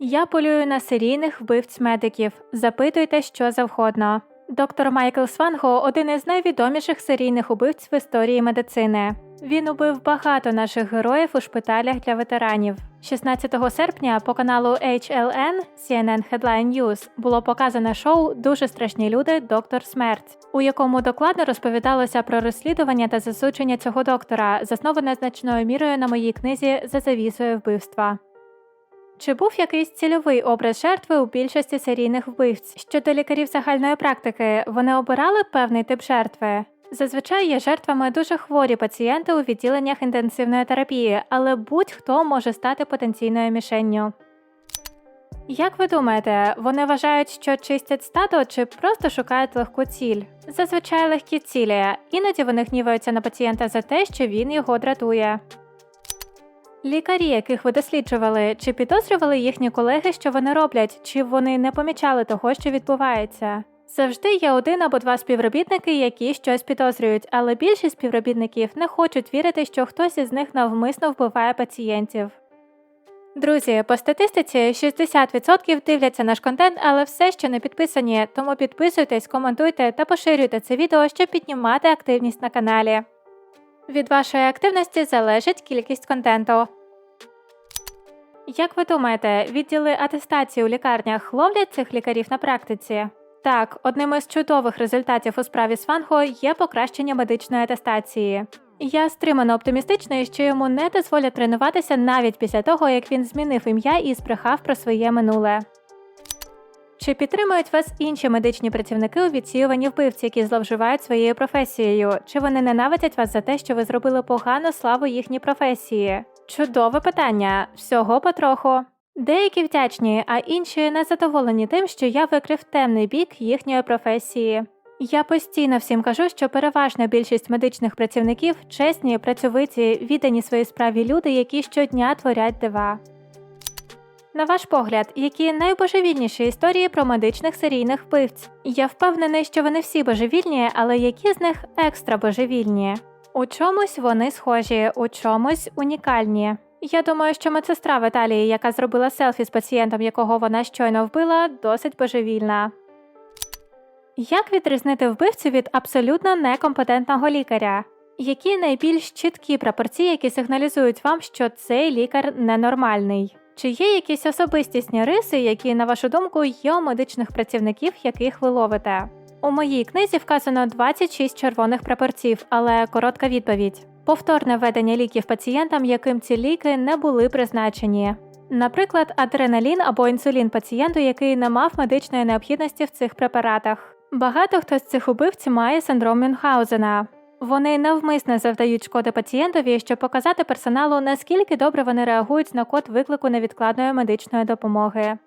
Я полюю на серійних вбивць медиків. Запитуйте, що завгодно. Доктор Майкл Сванго один із найвідоміших серійних убивць в історії медицини. Він убив багато наших героїв у шпиталях для ветеранів. 16 серпня по каналу HLN CNN Headline News було показане шоу Дуже страшні люди. Доктор Смерть, у якому докладно розповідалося про розслідування та засудження цього доктора, засноване значною мірою на моїй книзі за завісою вбивства. Чи був якийсь цільовий образ жертви у більшості серійних вбивць? Щодо лікарів загальної практики, вони обирали певний тип жертви. Зазвичай є жертвами дуже хворі пацієнти у відділеннях інтенсивної терапії, але будь-хто може стати потенційною мішенню. Як ви думаєте, вони вважають, що чистять стадо чи просто шукають легку ціль? Зазвичай легкі цілі, іноді вони гніваються на пацієнта за те, що він його дратує. Лікарі, яких ви досліджували, чи підозрювали їхні колеги, що вони роблять, чи вони не помічали того, що відбувається? Завжди є один або два співробітники, які щось підозрюють, але більшість співробітників не хочуть вірити, що хтось із них навмисно вбиває пацієнтів. Друзі, по статистиці 60% дивляться наш контент, але все ще не підписані, тому підписуйтесь, коментуйте та поширюйте це відео, щоб піднімати активність на каналі. Від вашої активності залежить кількість контенту. Як ви думаєте, відділи атестації у лікарнях ловлять цих лікарів на практиці? Так, одним із чудових результатів у справі Сванго є покращення медичної атестації. Я стримано оптимістичний, що йому не дозволять тренуватися навіть після того, як він змінив ім'я і збрехав про своє минуле. Чи підтримують вас інші медичні працівники у відсіюванні вбивці, які зловживають своєю професією? Чи вони ненавидять вас за те, що ви зробили погану славу їхній професії? Чудове питання. Всього потроху. Деякі вдячні, а інші незадоволені тим, що я викрив темний бік їхньої професії. Я постійно всім кажу, що переважна більшість медичних працівників чесні, працьовиті, віддані своїй справі люди, які щодня творять дива. На ваш погляд, які найбожевільніші історії про медичних серійних вбивць? Я впевнений, що вони всі божевільні, але які з них екстра божевільні? У чомусь вони схожі, у чомусь унікальні. Я думаю, що медсестра в Італії, яка зробила селфі з пацієнтом, якого вона щойно вбила, досить божевільна. Як відрізнити вбивцю від абсолютно некомпетентного лікаря? Які найбільш чіткі пропорції, які сигналізують вам, що цей лікар ненормальний? Чи є якісь особистісні риси, які, на вашу думку, є у медичних працівників, яких ви ловите? У моїй книзі вказано 26 червоних прапорців, але коротка відповідь: повторне введення ліків пацієнтам, яким ці ліки не були призначені. Наприклад, адреналін або інсулін пацієнту, який не мав медичної необхідності в цих препаратах. Багато хто з цих убивць має синдром Мюнхгаузена. Вони навмисно завдають шкоди пацієнтові, щоб показати персоналу, наскільки добре вони реагують на код виклику невідкладної медичної допомоги.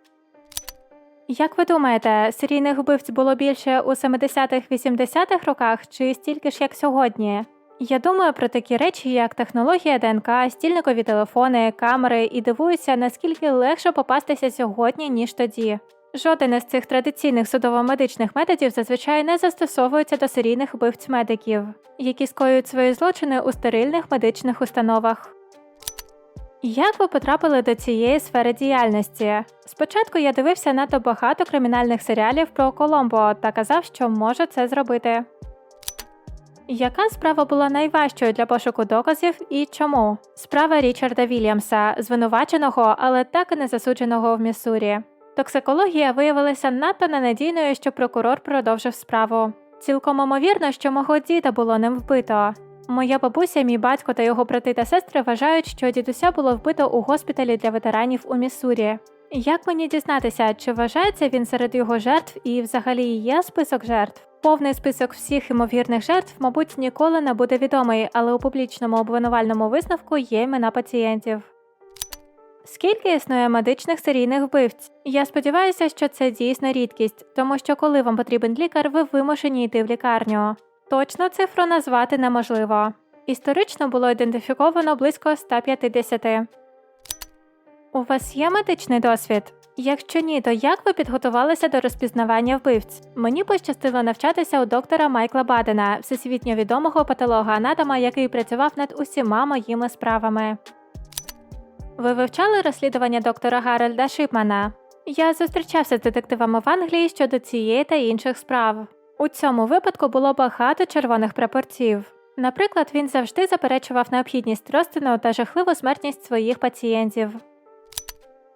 Як ви думаєте, серійних вбивць було більше у 70-х-80-х роках чи стільки ж як сьогодні? Я думаю про такі речі, як технологія ДНК, стільникові телефони, камери, і дивуюся, наскільки легше попастися сьогодні, ніж тоді. Жоден із цих традиційних судово-медичних методів зазвичай не застосовується до серійних вбивць медиків, які скоюють свої злочини у стерильних медичних установах. Як ви потрапили до цієї сфери діяльності? Спочатку я дивився надто багато кримінальних серіалів про Коломбо та казав, що можу це зробити. Яка справа була найважчою для пошуку доказів і чому? Справа Річарда Вільямса, звинуваченого, але так і не засудженого в Міссурі. Токсикологія виявилася надто ненадійною, що прокурор продовжив справу. Цілком імовірно, що мого діда було ним вбито. Моя бабуся, мій батько та його брати та сестри вважають, що дідуся було вбито у госпіталі для ветеранів у Міссурі. Як мені дізнатися, чи вважається він серед його жертв і взагалі є список жертв? Повний список всіх ймовірних жертв, мабуть, ніколи не буде відомий, але у публічному обвинувальному висновку є імена пацієнтів. Скільки існує медичних серійних вбивць? Я сподіваюся, що це дійсно рідкість, тому що коли вам потрібен лікар, ви вимушені йти в лікарню. Точно цифру назвати неможливо. Історично було ідентифіковано близько 150. У вас є медичний досвід? Якщо ні, то як ви підготувалися до розпізнавання вбивць? Мені пощастило навчатися у доктора Майкла Бадена, всесвітньо відомого патолога анатома, який працював над усіма моїми справами. Ви вивчали розслідування доктора Гарольда Шипмана? Я зустрічався з детективами в Англії щодо цієї та інших справ. У цьому випадку було багато червоних прапорців. Наприклад, він завжди заперечував необхідність розтину та жахливу смертність своїх пацієнтів.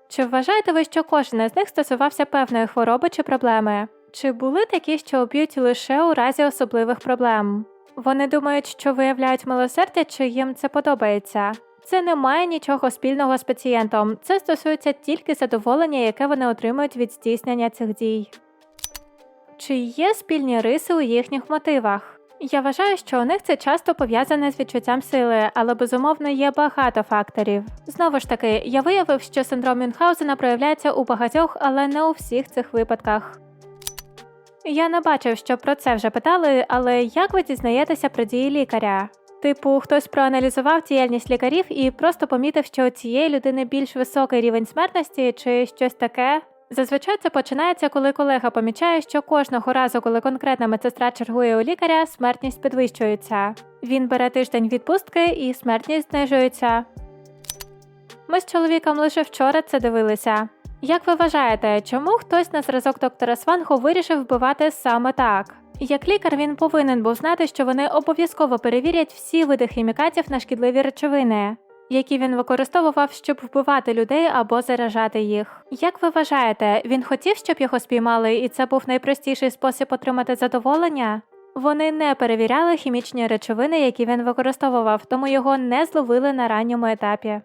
Чи вважаєте ви, що кожен із них стосувався певної хвороби чи проблеми? Чи були такі, що об'ють лише у разі особливих проблем? Вони думають, що виявляють милосердя, чи їм це подобається. Це не має нічого спільного з пацієнтом. Це стосується тільки задоволення, яке вони отримують від здійснення цих дій. Чи є спільні риси у їхніх мотивах? Я вважаю, що у них це часто пов'язане з відчуттям сили, але безумовно є багато факторів. Знову ж таки, я виявив, що синдром Мюнхгаузена проявляється у багатьох, але не у всіх цих випадках. Я не бачив, що про це вже питали, але як ви дізнаєтеся про дії лікаря? Типу, хтось проаналізував діяльність лікарів і просто помітив, що у цієї людини більш високий рівень смертності чи щось таке. Зазвичай це починається, коли колега помічає, що кожного разу, коли конкретна медсестра чергує у лікаря, смертність підвищується. Він бере тиждень відпустки і смертність знижується. Ми з чоловіком лише вчора це дивилися. Як ви вважаєте, чому хтось на зразок доктора Сванху вирішив вбивати саме так? Як лікар він повинен був знати, що вони обов'язково перевірять всі види хімікатів на шкідливі речовини, які він використовував, щоб вбивати людей або заражати їх. Як ви вважаєте, він хотів, щоб його спіймали, і це був найпростіший спосіб отримати задоволення? Вони не перевіряли хімічні речовини, які він використовував, тому його не зловили на ранньому етапі.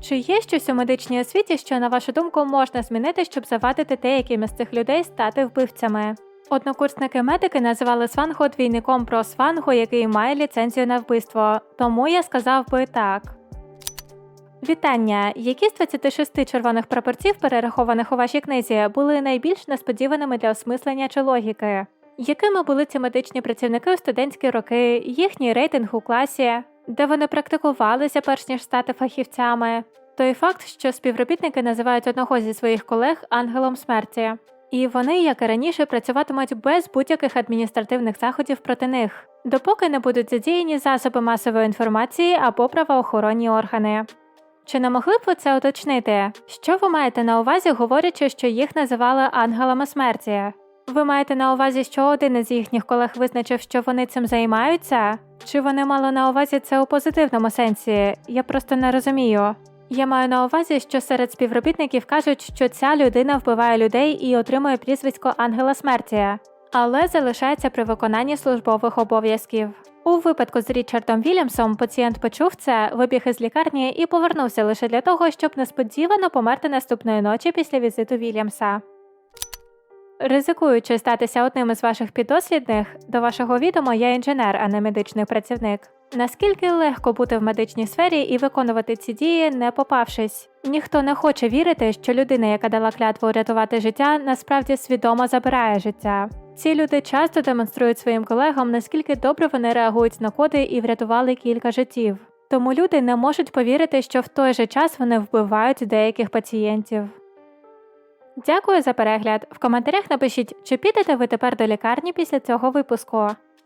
Чи є щось у медичній освіті, що, на вашу думку, можна змінити, щоб завадити деяким із цих людей стати вбивцями? Однокурсники медики називали Сванго двійником про Сванго, який має ліцензію на вбивство. Тому я сказав би так. Вітання! Які з 26 червоних прапорців, перерахованих у вашій книзі, були найбільш несподіваними для осмислення чи логіки? Якими були ці медичні працівники у студентські роки, їхній рейтинг у класі, де вони практикувалися перш ніж стати фахівцями? Той факт, що співробітники називають одного зі своїх колег ангелом смерті. І вони, як і раніше, працюватимуть без будь-яких адміністративних заходів проти них, допоки не будуть задіяні засоби масової інформації або правоохоронні органи. Чи не могли б ви це уточнити? Що ви маєте на увазі, говорячи, що їх називали ангелами смерті? Ви маєте на увазі, що один із їхніх колег визначив, що вони цим займаються? Чи вони мали на увазі це у позитивному сенсі? Я просто не розумію. Я маю на увазі, що серед співробітників кажуть, що ця людина вбиває людей і отримує прізвисько ангела смерті, але залишається при виконанні службових обов'язків. У випадку з Річардом Вільямсом пацієнт почув це, вибіг із лікарні і повернувся лише для того, щоб несподівано померти наступної ночі після візиту Вільямса. Ризикуючи статися одним із ваших піддослідних, до вашого відома я інженер, а не медичний працівник. Наскільки легко бути в медичній сфері і виконувати ці дії, не попавшись? Ніхто не хоче вірити, що людина, яка дала клятву рятувати життя, насправді свідомо забирає життя. Ці люди часто демонструють своїм колегам, наскільки добре вони реагують на коди і врятували кілька життів. Тому люди не можуть повірити, що в той же час вони вбивають деяких пацієнтів. Дякую за перегляд. В коментарях напишіть, чи підете ви тепер до лікарні після цього випуску.